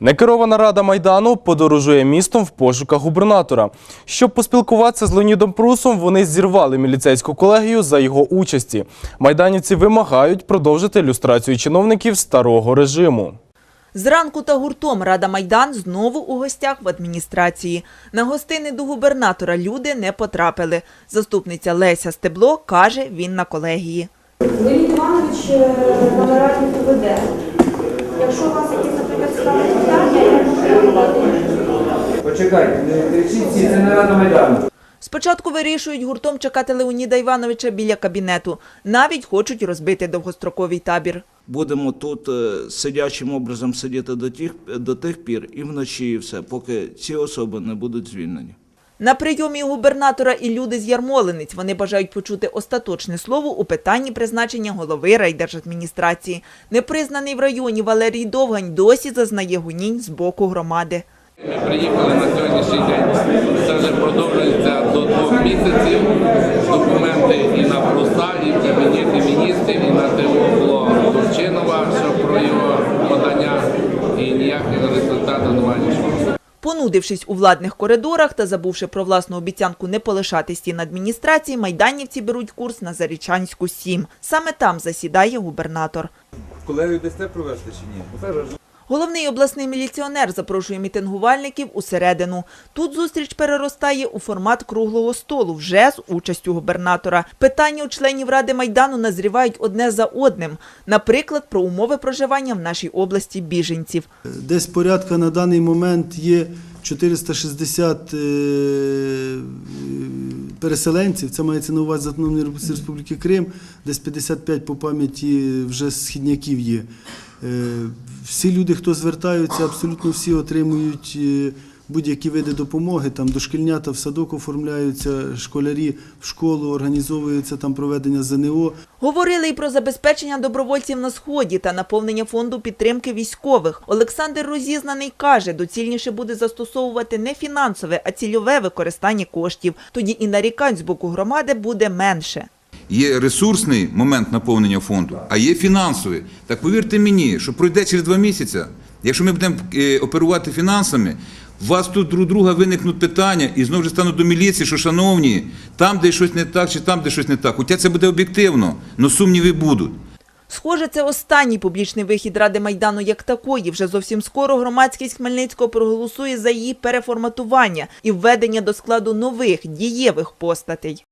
Некерована рада майдану подорожує містом в пошуках губернатора. Щоб поспілкуватися з Леонідом Прусом, вони зірвали міліцейську колегію за його участі. Майданівці вимагають продовжити люстрацію чиновників старого режиму. Зранку та гуртом Рада Майдан знову у гостях в адміністрації. На гостини до губернатора люди не потрапили. Заступниця Леся Стебло каже, він на колегії. Леонід Іванович е, на нараді поведе. Якщо у вас якісь, наприклад, справи питання, я можу реагувати. Почекайте, не кричіть це не Рада Майдану. Спочатку вирішують гуртом чекати Леоніда Івановича біля кабінету. Навіть хочуть розбити довгостроковий табір. Будемо тут е, сидячим образом сидіти до тих, до тих пір і вночі, і все, поки ці особи не будуть звільнені. На прийомі губернатора і люди з Ярмолинець. Вони бажають почути остаточне слово у питанні призначення голови райдержадміністрації. Непризнаний в районі Валерій Довгань досі зазнає гонінь з боку громади. Ми приїхали на сьогоднішній день. Це вже продовжується до двох місяців. Документи і на Пруса, і в кабінеті міністрів, і на ТО було Турчинова, що про його подання, і ніяких результатів немає нічого. Понудившись у владних коридорах та забувши про власну обіцянку не полишати стін адміністрації, майданівці беруть курс на Зарічанську 7. Саме там засідає губернатор. Колегію дасте провести чи ні? Головний обласний міліціонер запрошує мітингувальників усередину. Тут зустріч переростає у формат круглого столу вже з участю губернатора. Питання у членів Ради Майдану назрівають одне за одним. Наприклад, про умови проживання в нашій області біженців. Десь порядка на даний момент є 460 е, переселенців. Це мається на увазі Автономної Республіки Крим, десь 55 по пам'яті вже східняків є. Е, Всі люди, хто звертаються, абсолютно всі отримують е, будь-які види допомоги. Там дошкільнята в садок оформляються, школярі в школу організовується там проведення ЗНО. Говорили й про забезпечення добровольців на сході та наповнення фонду підтримки військових. Олександр Розізнаний каже, доцільніше буде застосовувати не фінансове, а цільове використання коштів. Тоді і нарікань з боку громади буде менше. Є ресурсний момент наповнення фонду, а є фінансовий. Так повірте мені, що пройде через два місяці, якщо ми будемо е, оперувати фінансами, вас тут друг друга виникнуть питання і знову ж стануть до міліції, що шановні, там, де щось не так, чи там, де щось не так. Хоча це буде об'єктивно, але сумніви будуть. Схоже, це останній публічний вихід Ради Майдану як такої. Вже зовсім скоро громадськість Хмельницького проголосує за її переформатування і введення до складу нових дієвих постатей.